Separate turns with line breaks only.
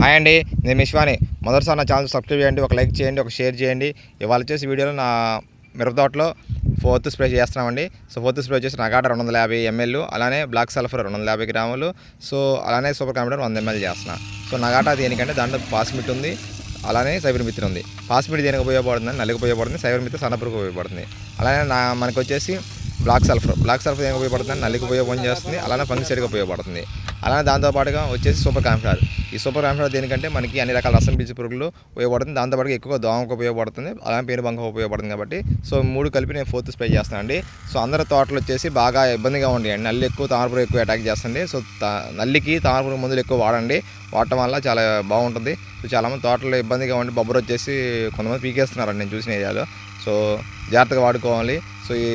Hi అండి నేను మిశ్వాని. మొదటిసారి నా ఛానల్ సబ్స్క్రైబ్ చేయండి ఒక లైక్ చేయండి ఒక షేర్ చేయండి. ఇవాళ వచ్చేసి వీడియోలో నా మిరపతోటలో ఫోర్త్ స్ప్రే చేస్తున్నామండి. సో ఫోర్త్ స్ప్రే వచ్చేసి నగాట రెండు వందల యాభై ఎంఎల్ అలానే బ్లాక్ సల్ఫర్ రెండు వందల యాభై గ్రాములు. సో అలానే సూపర్ కంప్యూటర్ వంద ఎంఎల్ చేస్తున్నా. సో నగాట దేనికంటే దాంట్లో పాస్మిట్ ఉంది అలానే సైబర్ మిత్ర ఉంది. పాస్మిట్ దేనికి ఉపయోగపడుతుంది? నల్లికి ఉపయోగపడుతుంది సైబర్ మిత్ర సన్నపురకు ఉపయోగపడుతుంది. అలానే నా మనకు వచ్చేసి బ్లాక్ సల్ఫర్. బ్లాక్ సల్ఫర్ ఏమి ఉపయోగపడుతుంది నల్లికి ఉపయోగం చేస్తుంది అలానే ఫంగిసైడ్గా ఉపయోగపడుతుంది. అలానే దాంతోపాటుగా వచ్చేసి సూపర్ కాంఫ్లార్ ఈ సూపర్ కాంఫ్లార్ దేనికంటే మనకి అన్ని రకాల రసం పీల్చి పురుగులు ఉపయోగపడుతుంది. దాంతోపాటుగా ఎక్కువ దోమకు ఉపయోగపడుతుంది అలానే పేరు బంక ఉపయోగపడుతుంది కాబట్టి. సో మూడు కలిపి నేను ఫోర్త్ స్ప్రే చేస్తాను అండి. సో అందరి తోటలు వచ్చేసి బాగా ఇబ్బందిగా ఉండేయండి. నల్లి ఎక్కువ తామరపురు ఎక్కువ అటాక్ చేస్తుంది. సో నల్లికి తామరపురు మందులు ఎక్కువ వాడండి. వాడటం వల్ల చాలా బాగుంటుంది. సో చాలామంది తోటలో ఇబ్బందిగా ఉండి బొబ్బరు వచ్చేసి కొంతమంది పీకేస్తున్నారండి నేను చూసిన ఏరియాలో. సో జాగ్రత్తగా వాడుకోవాలి. సో ఈ